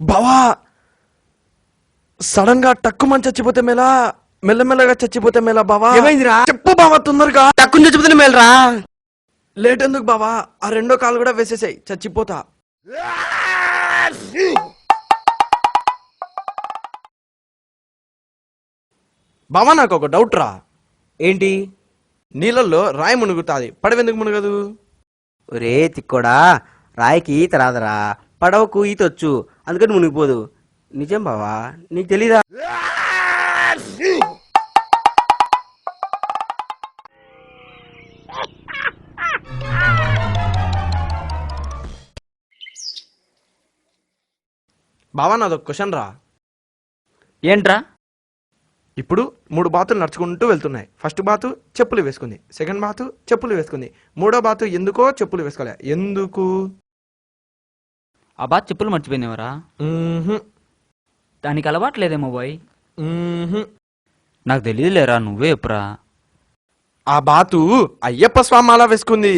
బావా సడన్గా టక్కుమని చచ్చిపోతే మేలా మెల్లమెల్లగా చచ్చిపోతే మేలా బావా? ఏమైందిరా? చెప్పు బావా తొందరగా. తక్కువ చచ్చిపోతే మేలరా? లేట్ ఎందుకు బావా? ఆ రెండో కాలు కూడా వేసేసాయి చచ్చిపోతా. బావా నాకు ఒక డౌట్ రా. ఏంటి? నీళ్ళల్లో రాయి మునుగుతాది. పడవెందుకు మునగదు? ఒరే తిక్కోడా రాయికి ఈత రాదరా. పడవకు ఈత వచ్చు అందుకని మునిగిపోదు. నిజం బావా? నీకు తెలీదా? బావా నాదొక క్వశ్చన్ రా. ఏంట్రా? ఇప్పుడు మూడు బాతులు నడుచుకుంటూ వెళ్తున్నాయి. ఫస్ట్ బాతు చెప్పులు వేసుకుంది. సెకండ్ బాతు చెప్పులు వేసుకుంది. మూడో బాతు ఎందుకో చెప్పులు వేసుకోలే. ఎందుకు? ఆ బాత్ చెప్పులు మర్చిపోయినవరా. దానికి అలవాట్లేదేమో బాయ్ మ్మ్హ్. నాకు తెలియదులేరా నువ్వే ఎప్పురా ఆ బాతు అయ్యప్ప స్వామి అలా వేసుకుంది